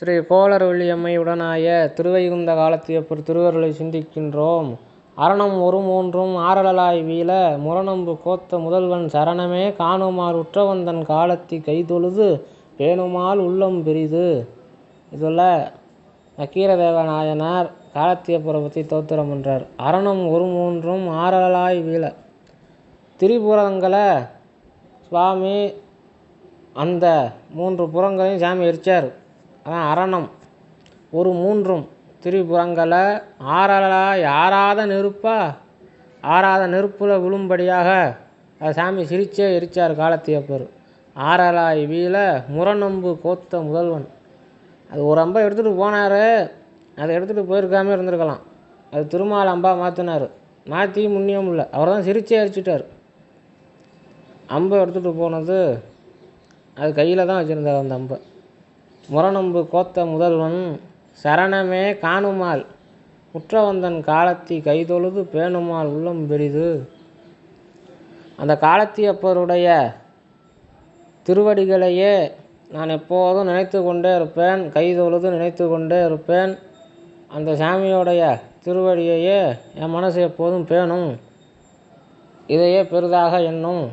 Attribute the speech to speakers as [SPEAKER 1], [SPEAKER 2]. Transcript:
[SPEAKER 1] ஸ்ரீ கோளரவள்ளியம்மையுடனாய திருவைகுந்த காலத்தியப்பர் திருவருளை சிந்திக்கின்றோம். அரணம் ஒரு மூன்றும் ஆறலாய் வீழ முரணம்பு கோத்த முதல்வன் சரணமே காணுமால் உற்றவந்தன் காலத்தி கைதொழுது பேணுமால் உள்ளம் பெரிது. இதில் நக்கீரதேவ நாயனார் காலத்தியப்பரை பற்றி தோத்திரம் பண்ணுறார் அரணம் ஒரு மூன்றும் ஆறலாய் வீழ. திரிபுரங்களை சுவாமி அந்த மூன்று புறங்களையும் சாமி எரிச்சார். அரணம். ஒரு மூன்றும். திரிபுறங்களை ஆறலாய் ஆறாத நெருப்பா? ஆறாத நெருப்பில் விழும்படியாக சாமி சிரிச்சே எரிச்சார் காலத்தியப்பர். ஆறலாய் வீழ முரணம்பு கோத்த முதல்வன். அது ஒரு அம்பை எடுத்துகிட்டு போனார். அதை எடுத்துகிட்டு போயிருக்காம இருந்திருக்கலாம். அது திருமால் அம்பா மாற்றினார் மாற்றி முன்னியம் இல்லை. அவர் தான் சிரிச்சே அரிச்சிட்டார் அம்பை எடுத்துகிட்டு போனது அது கையில் தான் வச்சுருந்தார் அந்த அம்பை. முரணம்பு கோத்த முதல்வன் சரணமே காணுமால். உற்றவந்தன் காலத்தி கைதொழுது பேணுமால் உள்ளம் பெரிது. அந்த காலத்தியப்பருடைய திருவடிகளையே நான் எப்போதும் நினைத்து கொண்டே இருப்பேன். கைதொழுது நினைத்து கொண்டே இருப்பேன். அந்த சாமியோடைய திருவடியையே என் மனசு எப்போதும் பேணும். இதையே பெரிதாக எண்ணும்.